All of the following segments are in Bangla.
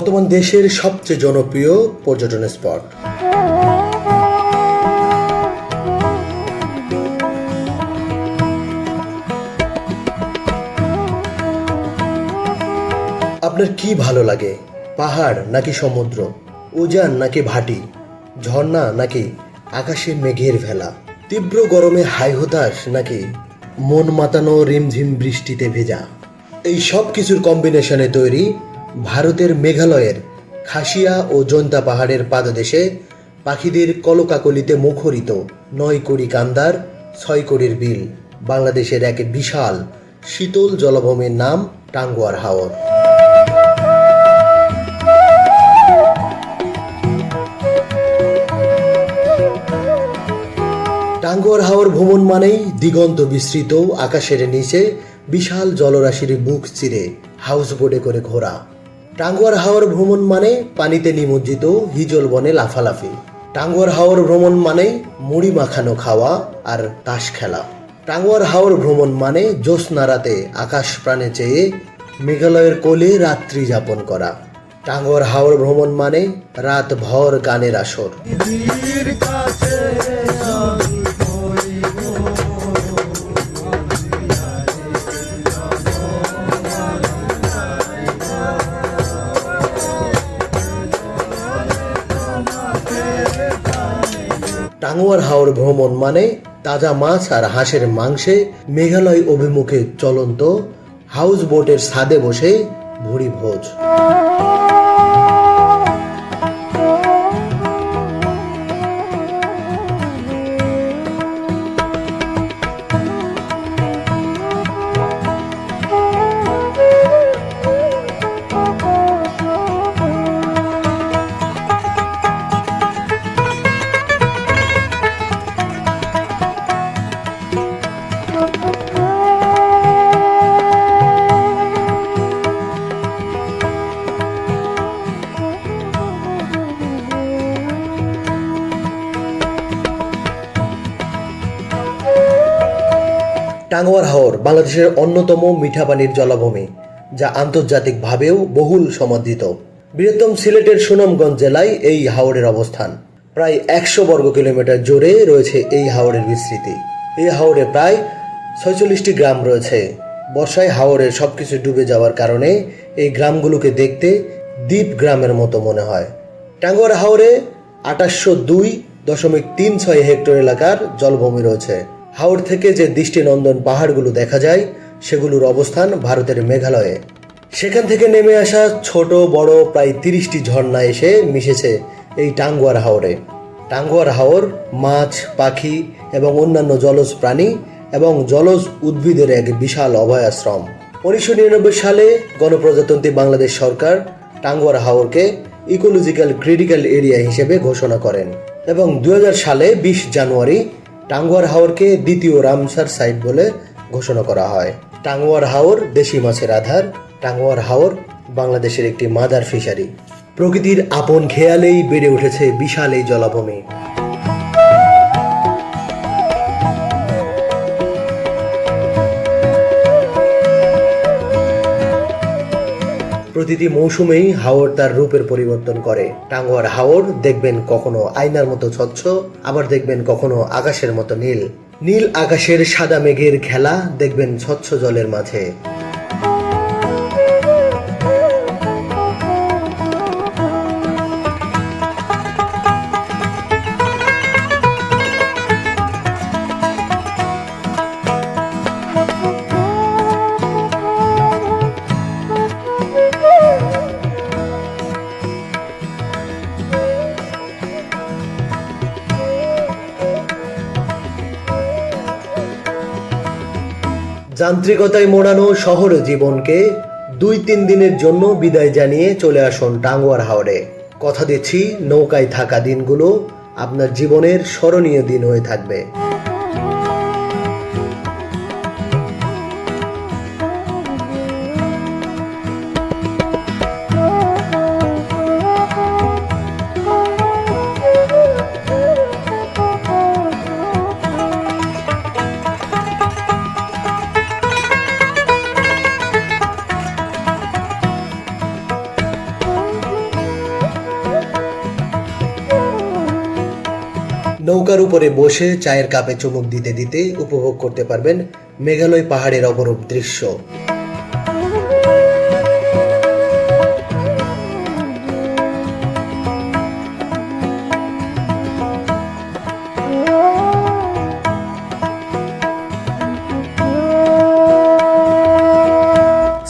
বর্তমান দেশের সবচেয়ে জনপ্রিয় পর্যটন স্পট। আপনার কি ভালো লাগে? পাহাড় নাকি সমুদ্র? উজান নাকি ভাটি? ঝর্ণা নাকি আকাশে মেঘের ভেলা? তীব্র গরমে হাই হতাশ নাকি মন মাতানো রিমঝিম বৃষ্টিতে ভেজা? এই সব কিছুর কম্বিনেশনে তৈরি ভারতের মেঘালয়ের খাসিয়া ও জন্তা পাহাড়ের পাদদেশে পাখিদের কলকাকলিতে মুখরিত নয় কোটি কান্দার, ছয় কোটির বিল, বাংলাদেশের এক বিশাল শীতল জলভূমির নাম টাঙ্গুয়ার হাওর। টাঙ্গুয়ার হাওর ভ্রমণ মানেই দিগন্ত বিস্তৃত আকাশের নিচে বিশাল জলরাশির বুক চিরে হাউস বোটে করে ঘোরা। টাঙ্গুয়ার হাওর ভ্রমণ মানে পানিতে নিমজ্জিত হিজল বনে লাফালাফি। টাঙ্গুয়ার হাওর ভ্রমণ মানে মুড়ি মাখানো খাওয়া আর তাস খেলা। টাঙ্গুয়ার হাওর ভ্রমণ মানে জ্যোৎস্না রাতে আকাশ প্রাণে চেয়ে মেঘালয়ের কোলে রাত্রি যাপন করা। টাঙ্গুয়ার হাওর ভ্রমণ মানে রাত ভর গানের আসর। টাঙ্গুয়ার হাওর ভ্রমণ মানে তাজা মাছ আর হাঁসের মাংসে মেঘালয় অভিমুখে চলন্ত হাউস বোটের ছাদে বসে ভুড়ি ভোজ। টাঙ্গুয়ার হাওর বাংলাদেশের অন্যতম মিঠা পানির জলাভূমি, যা আন্তর্জাতিকভাবেও বহুল সমাদৃত বৃহত্তম সিলেটের সুনামগঞ্জ জেলায় এই হাওরের অবস্থান। প্রায় একশো বর্গ কিলোমিটার জুড়ে রয়েছে এই হাওরের বিস্তৃতি। এই হাওরে প্রায় ছয়চল্লিশটি গ্রাম রয়েছে। বর্ষায় হাওরের সবকিছু ডুবে যাওয়ার কারণে এই গ্রামগুলোকে দেখতে দ্বীপ গ্রামের মতো মনে হয়। টাঙ্গুয়ার হাওরে আঠাশশো দুই দশমিক তিন ছয় হেক্টর এলাকার জলভূমি রয়েছে। হাওড় থেকে যে দৃষ্টিনন্দন পাহাড়গুলো দেখা যায়, সেগুলোর অবস্থান ভারতের মেঘালয়ে। সেখান থেকে নেমে আসা ছোট, বড়, প্রায় তিরিশটি ঝর্ণা এসে মিশেছে এই টাঙ্গুয়ার হাওরে। টাঙ্গুয়ার হাওর মাছ, পাখি এবং অন্যান্য জলজ প্রাণী এবং জলজ উদ্ভিদের এক বিশাল অভয়াশ্রম। উনিশশো নিরানব্বই সালে গণপ্রজাতন্ত্রী বাংলাদেশ সরকার টাঙ্গুয়ার হাওরকে ইকোলজিক্যাল ক্রিটিক্যাল এরিয়া হিসেবে ঘোষণা করেন এবং দু হাজার সালে বিশ জানুয়ারি টাঙ্গুয়ার হাওরকে দ্বিতীয় রামসার সাইট বলে ঘোষণা করা হয়। টাঙ্গুয়ার হাওর দেশি মাছের আধার, টাঙ্গুয়ার হাওর বাংলাদেশের একটি মাদার ফিশারি। প্রকৃতির আপন খেয়ালেই বেড়ে উঠেছে বিশাল এই জলাভূমি। প্রতিটি মৌসুমেই হাওড় তার রূপের পরিবর্তন করে। টাঙ্গুয়ার হাওড় দেখবেন কখনো আয়নার মতো স্বচ্ছ, আবার দেখবেন কখনো আকাশের মতো নীল। নীল আকাশের সাদা মেঘের খেলা দেখবেন স্বচ্ছ জলের মাঝে। যান্ত্রিকতায় মোড়ানো শহর জীবনকে দুই তিন দিনের জন্য বিদায় জানিয়ে চলে আসুন টাঙ্গুয়ার হাওড়ে কথা দিচ্ছি নৌকায় থাকা দিনগুলো আপনার জীবনের স্মরণীয় দিন হয়ে থাকবে। উপরে বসে চায়ের কাপে চুমুক দিতে দিতে উপভোগ করতে পারবেন মেঘালয় পাহাড়ের অপরূপ দৃশ্য।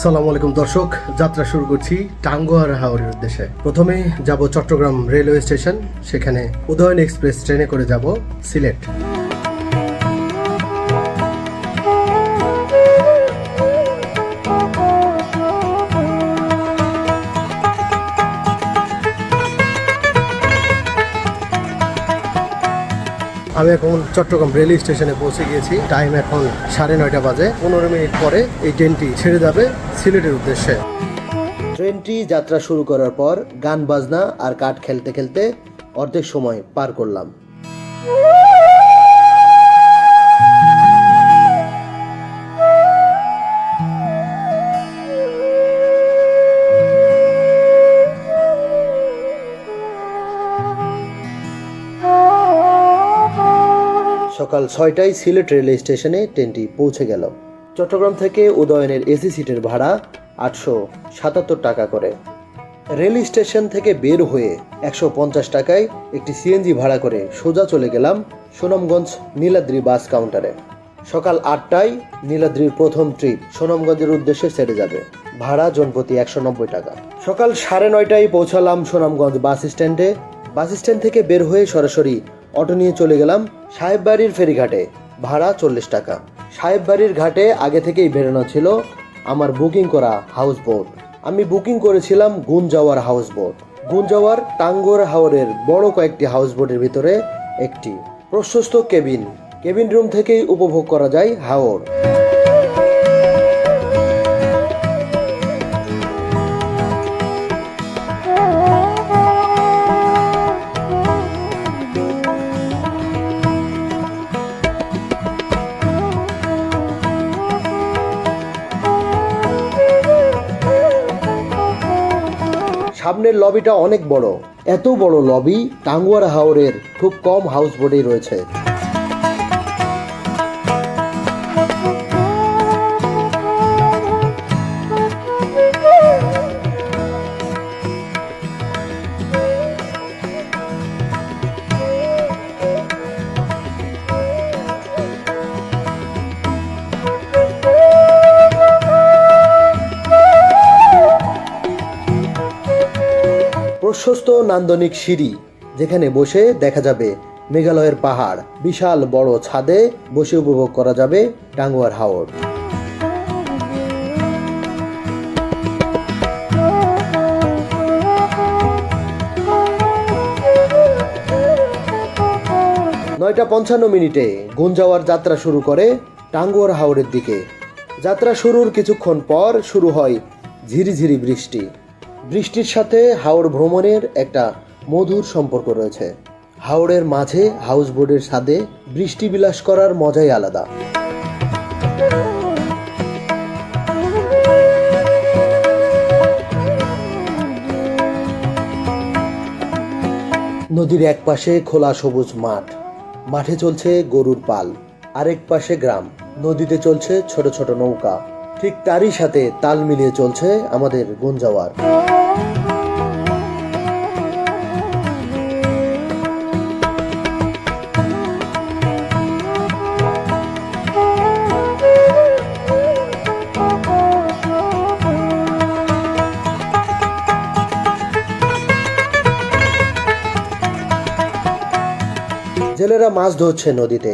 সালাম আলাইকুম, দর্শক। যাত্রা শুরু করছি টাঙ্গুয়ার হাওড়ের উদ্দেশ্যে। প্রথমে যাব চট্টগ্রাম রেলওয়ে স্টেশন, সেখানে উদয়ন এক্সপ্রেস ট্রেনে করে যাব সিলেট। আমি এখন চট্টগ্রাম রেল স্টেশনে পৌঁছে গিয়েছি। টাইম এখন সাড়ে নয়টা বাজে। পনেরো মিনিট পরে এই ট্রেনটি ছেড়ে যাবে সিলেটের উদ্দেশ্যে। ট্রেনটি যাত্রা শুরু করার পর গান বাজনা আর কাঠ খেলতে খেলতে অর্ধেক সময় পার করলাম। সকাল ছয়টায় সিলেট রেল স্টেশনে ট্রেনটি পৌঁছে গেল। চট্টগ্রাম থেকে উদয়নের এসি সিটের ভাড়া আটশো সাতাত্তর টাকা করে। রেল স্টেশন থেকে বের হয়ে একশো পঞ্চাশ টাকায় একটি সিএনজি ভাড়া করে সোজা চলে গেলাম সুনামগঞ্জ নীলাদ্রি বাস কাউন্টারে। সকাল আটটায় নীলাদ্রির প্রথম ট্রিপ সুনামগঞ্জের উদ্দেশ্যে সেরে যাবে। ভাড়া জনপ্রতি একশো নব্বই টাকা। সকাল সাড়ে নয়টায় পৌঁছালাম সুনামগঞ্জ বাস স্ট্যান্ডে। বাস স্ট্যান্ড থেকে বের হয়ে সরাসরি অটো নিয়ে চলে গেলাম সাহেব বাড়ির ফেরিঘাটে। ভাড়া চল্লিশ টাকা। সাহেব বাড়ির ঘাটে আগে থেকেই বেরোনো ছিল আমার বুকিং করা হাউস বোট আমি বুকিং করেছিলাম গুঞ্জাওয়ার হাউস বোট গুঞ্জাওয়ার টাঙ্গোর হাওরের বড় কয়েকটি হাউস বোটের ভিতরে একটি। প্রশস্ত কেবিন। কেবিন রুম থেকেই উপভোগ করা যায় হাওর। সামনের লবিটা অনেক বড়। এত বড় লবি টাঙ্গুয়ার হাওরের খুব কম হাউস বোটেই রয়েছে। নান্দনিক সিঁড়ি, যেখানে বসে দেখা যাবে মেঘালয়ের পাহাড়, বিশাল বড় ছাদে বসে উপভোগ করা যাবে টাঙ্গুয়ার হাওর। নয়টা পঞ্চান্ন মিনিটে গুঞ্জাওয়ার যাত্রা শুরু করে টাঙ্গুয়ার হাওরের দিকে। যাত্রা শুরুর কিছুক্ষণ পর শুরু হয় ঝিরিঝিরি বৃষ্টি। বৃষ্টির সাথে হাওড় ভ্রমণের একটা মধুর সম্পর্ক রয়েছে। হাওড়ের মাঝে হাউস বোর্ডের ছাদে বৃষ্টি বিলাস করার মজাই আলাদা। নদীর এক পাশে খোলা সবুজ মাঠ, মাঠে চলছে গরুর পাল, আরেক পাশে গ্রাম, নদীতে চলছে ছোট ছোট নৌকা। ঠিক তারই সাথে তাল মিলিয়ে চলছে আমাদের গুঞ্জাওয়ার। জেলেরা মাছ ধরছে নদীতে।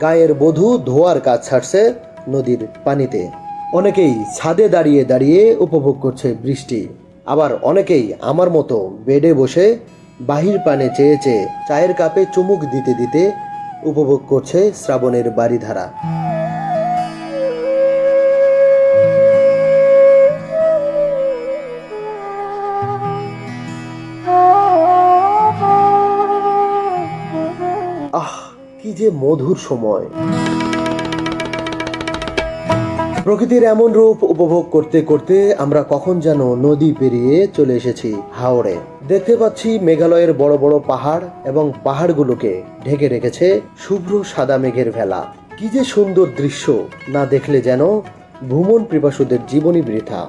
গায়ের বধূ ধোয়ার কাজ ছাড়ছে নদীর পানিতে। অনেকেই ছাদে দাঁড়িয়ে দাঁড়িয়ে উপভোগ করছে বৃষ্টি। আবার অনেকেই আমার মতো বেডে বসে বাহির পানে চেয়ে চেয়ে চায়ের কাপে চুমুক দিতে দিতে উপভোগ করছে শ্রাবণের বাড়িধারা আহ! কি যে মধুর সময়। প্রকৃতির এমন রূপ উপভোগ করতে করতে আমরা কখন যেন নদী পেরিয়ে চলে এসেছি হাওড়ে দেখতে পাচ্ছি মেঘালয়ের বড় বড় পাহাড় এবং পাহাড়গুলোকে ঢেকে রেখেছে শুভ্র সাদা মেঘের ভেলা। কি যে সুন্দর দৃশ্য, না দেখলে যেন ভ্রমণ পিপাসুদের জীবনী বৃথা।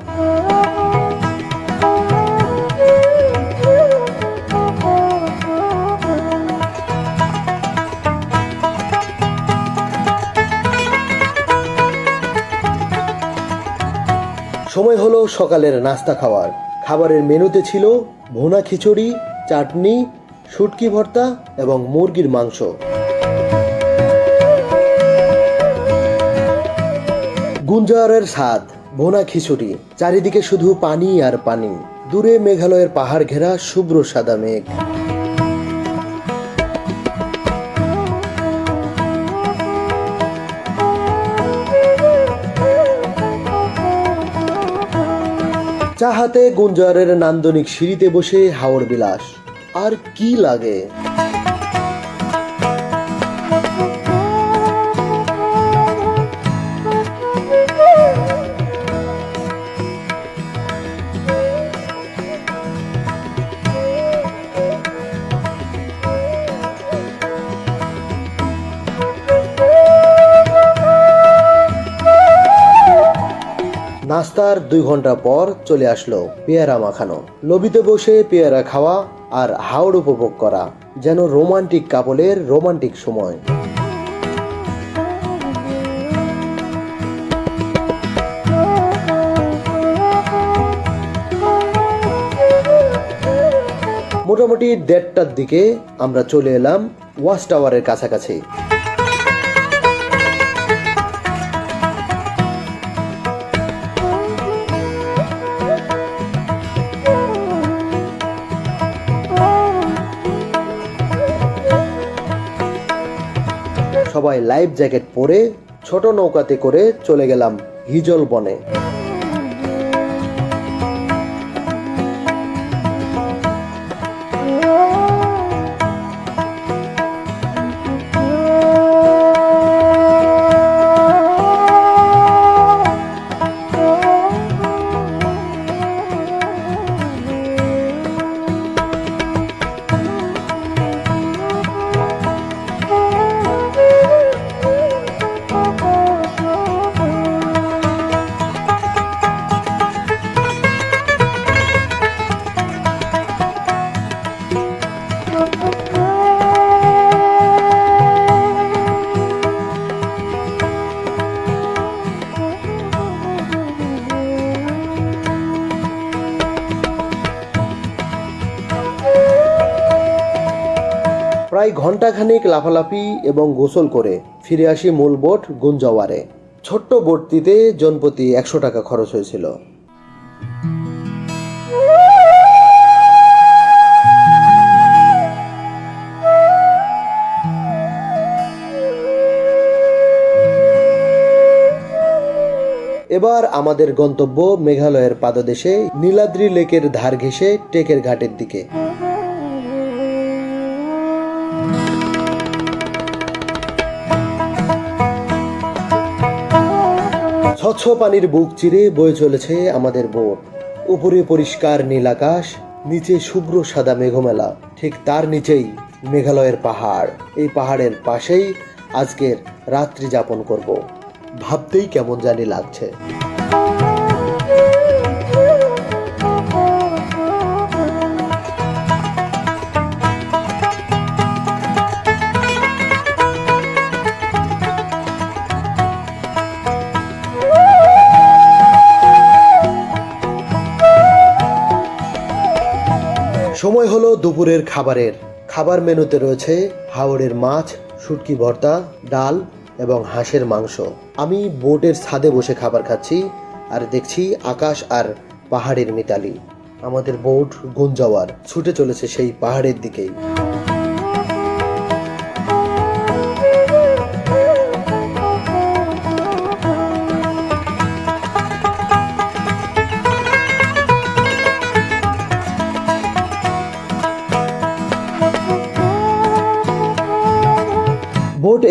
সময় হলো সকালের নাস্তা খাওয়ার। খাবারের মেনুতে ছিল ভুনা খিচুড়ি, চাটনি, শুটকি ভর্তা এবং মুরগির মাংস। গুঞ্জারের স্বাদ, ভোনা খিচুড়ি। চারিদিকে শুধু পানি আর পানি। দূরে মেঘালয়ের পাহাড় ঘেরা শুভ্র সাদা মেঘ। চা হাতে গুঞ্জারের নান্দনিক সিঁড়িতে বসে হাওড় বিলাস। আর কি লাগে? নাস্তার দুই ঘণ্টা পর চলে আসলো পেয়ারা মাখানো। লবিতে বসে পেয়ারা খাওয়া আর হাওড় উপভোগ করা, যেন রোমান্টিক কাপলের রোমান্টিক সময়। মোটামুটি দেড়টার দিকে আমরা চলে এলাম ওয়াচ টাওয়ারের কাছাকাছি। সবাই লাইফ জ্যাকেট পরে ছোট নৌকাতে করে চলে গেলাম হিজল বনে। প্রায় ঘন্টাখানিক লাফালাফি এবং গোসল করে ফিরে আসি মূল বোট গুঞ্জাওয়ারে। ছোট্ট বোটটিতে জনপ্রতি একশো টাকা খরচ হয়েছিল। এবার আমাদের গন্তব্য মেঘালয়ের পাদদেশে, নীলাদ্রি লেকের ধার ঘেঁষে টেকের ঘাটের দিকে। স্বচ্ছ পানির বুক চিরে বয়ে চলেছে আমাদের বোট। উপরে পরিষ্কার নীল আকাশ, নিচে শুভ্র সাদা মেঘমেলা। ঠিক তার নিচেই মেঘালয়ের পাহাড়। এই পাহাড়ের পাশেই আজকের রাত্রি যাপন করব। ভাবতেই কেমন জানি লাগছে। সময় হলো দুপুরের খাবারের। খাবার মেনুতে রয়েছে হাওড়ের মাছ, শুটকি ভর্তা, ডাল এবং হাঁসের মাংস। আমি বোটের ছাদে বসে খাবার খাচ্ছি আর দেখছি আকাশ আর পাহাড়ের মিতালি। আমাদের বোট গুঞ্জাওয়ার ছুটে চলেছে সেই পাহাড়ের দিকেই।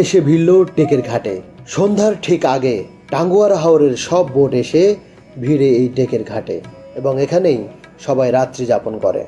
এসে ভিড়ল টেকের ঘাটে। সন্ধ্যার ঠিক আগে টাঙ্গুয়ার হাওরের সব বোট এসে ভিড়ে এই টেকের ঘাটে এবং এখানেই সবাই রাত্রি যাপন করে।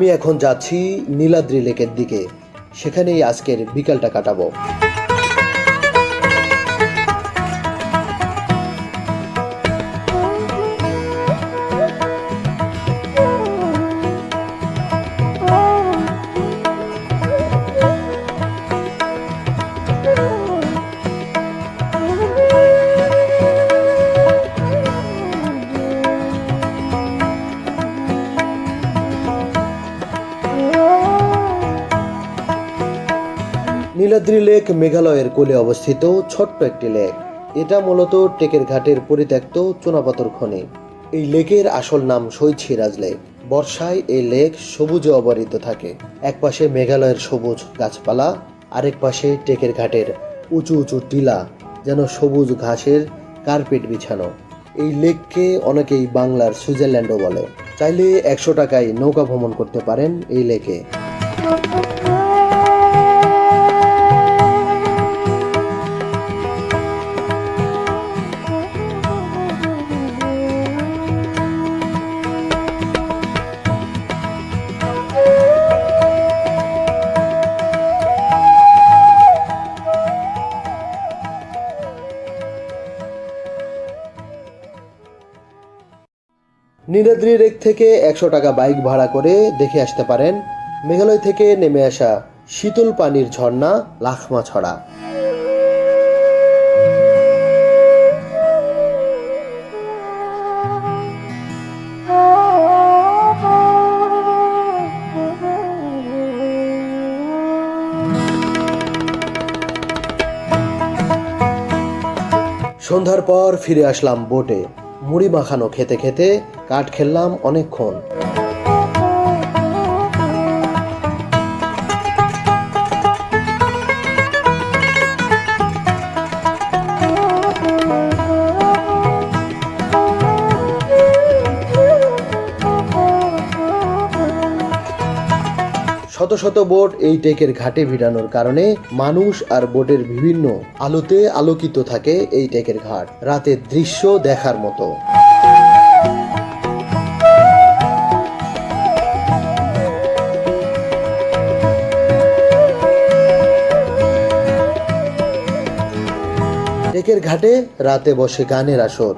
আমি এখন যাচ্ছি নীলাদ্রি লেকের দিকে। সেখানেই আজকের বিকালটা কাটাবো। নীলাদ্রি লেক মেঘালয়ের কোলে অবস্থিত ছোট্ট একটি লেক। এটা মূলত টেকের ঘাটের পরিত্যক্ত চুনাপাথর খনি। এই লেকের আসল নাম সৈছিরাজ লেক। বর্ষায় এই লেক সবুজে অবরিত থাকে। একপাশে মেঘালয়ের সবুজ গাছপালা, আরেক পাশে টেকের ঘাটের উঁচু উঁচু টিলা, যেন সবুজ ঘাসের কার্পেট বিছানো। এই লেককে অনেকেই বাংলার সুইজারল্যান্ডও বলে। চাইলে একশো টাকায় নৌকা ভ্রমণ করতে পারেন এই লেকে। নীলাদ্রি রেক থেকে একশো টাকা বাইক ভাড়া করে দেখে আসতে পারেন মেঘালয় থেকে নেমে আসা শীতল পানির ঝর্ণা লাখমা ছড়া সন্ধ্যার পর ফিরে আসলাম বোটে। মুড়ি মাখানো খেতে খেতে কাঠ খেললাম অনেকক্ষণ। শত শত বোট এই টেকের ঘাটে ভিড়ানোর কারণে মানুষ আর বোটের বিভিন্ন আলোতে আলোকিত থাকে এই টেকের ঘাট, রাতের দৃশ্য দেখার মতো। টেকের ঘাটে রাতে বসে গানের আসর।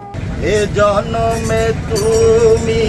এ জন্মে তুমি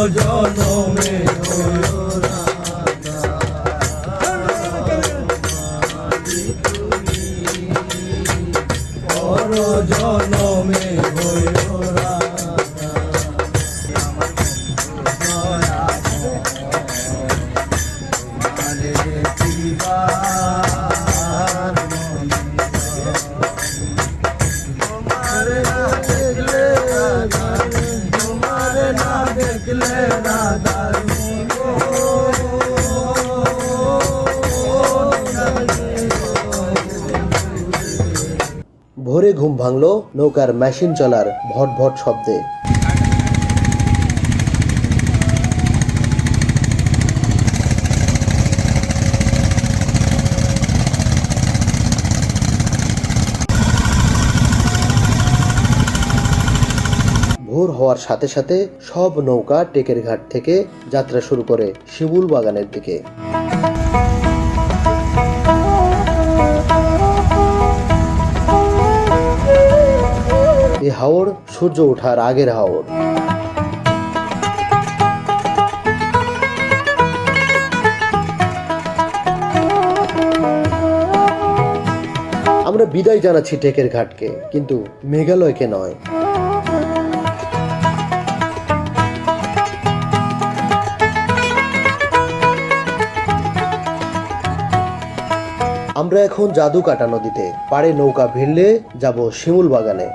পর ভাঙল নৌকার মেশিন চলার ভট ভট শব্দে। ভোর হওয়ার সাথে সাথে সব নৌকা টেকের ঘাট থেকে যাত্রা শুরু করে শিবুল বাগানের দিকে। এই হাওড় সূর্য ওঠার আগের হাওড় আমরা বিদায় জানাচ্ছি টেকের ঘাটকে, কিন্তু মেঘালয়কে নয়। আমরা এখন জাদু কাটা নদীতে, পাড়ে নৌকা ভিড়লে যাব শিমুল বাগানে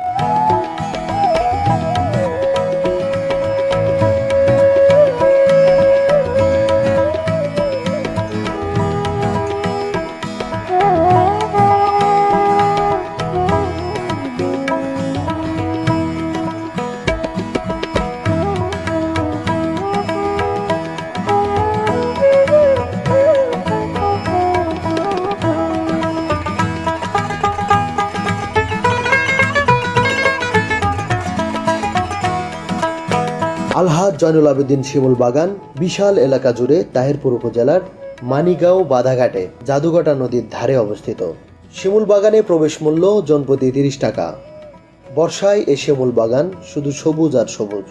জয়নুল আবেদিন শিমুল বাগান, বিশাল এলাকা জুড়ে তাহিরপুর উপজেলার মানিগাঁও বাধাঘাটে জাদুঘাটা নদীর ধারে অবস্থিত। শিমুল বাগানে প্রবেশ মূল্য জনপ্রতি তিরিশ টাকা। বর্ষায় এ শিমুল বাগান শুধু সবুজ আর সবুজ।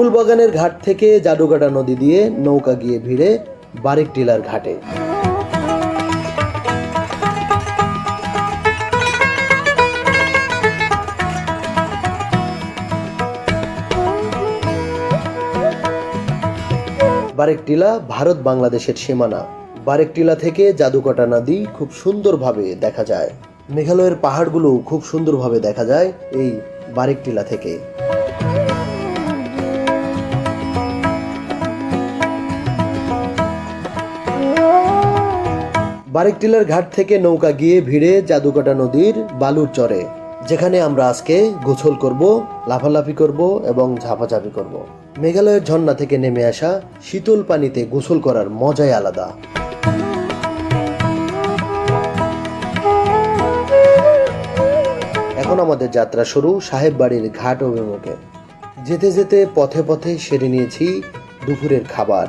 শিমুল বাগানের ঘাট থেকে জাদুকাটা নদী দিয়ে নৌকা গিয়ে ভিড়ে বারেক টিলার ঘাটে। বারেকটিলা ভারত বাংলাদেশের সীমানা। বারেকটিলা থেকে জাদুকাটা নদী খুব সুন্দরভাবে দেখা যায়। মেঘালয়ের পাহাড়গুলো খুব সুন্দরভাবে দেখা যায় এই বারেকটিলা থেকে। বারেকটিলার ঘাট থেকে নৌকা গিয়ে ভিড়ে জাদুকাটা নদীর বালুর চরে, যেখানে আমরা আজকে গোসল করব, লাফালাফি করব এবং ঝাপাঝাপি করব। মেঘালয়ের ঝর্ণা থেকে নেমে আসা শীতল পানিতে গোসল করার মজাই আলাদা। এখন আমাদের যাত্রা শুরু সাহেব বাড়ির ঘাট অভিমুখে। যেতে যেতে পথে পথে সেরে নিয়েছি দুপুরের খাবার।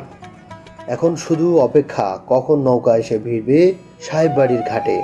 এখন শুধু অপেক্ষা কখন নৌকা এসে ভিড়বে সাহেব বাড়ির ঘাটে।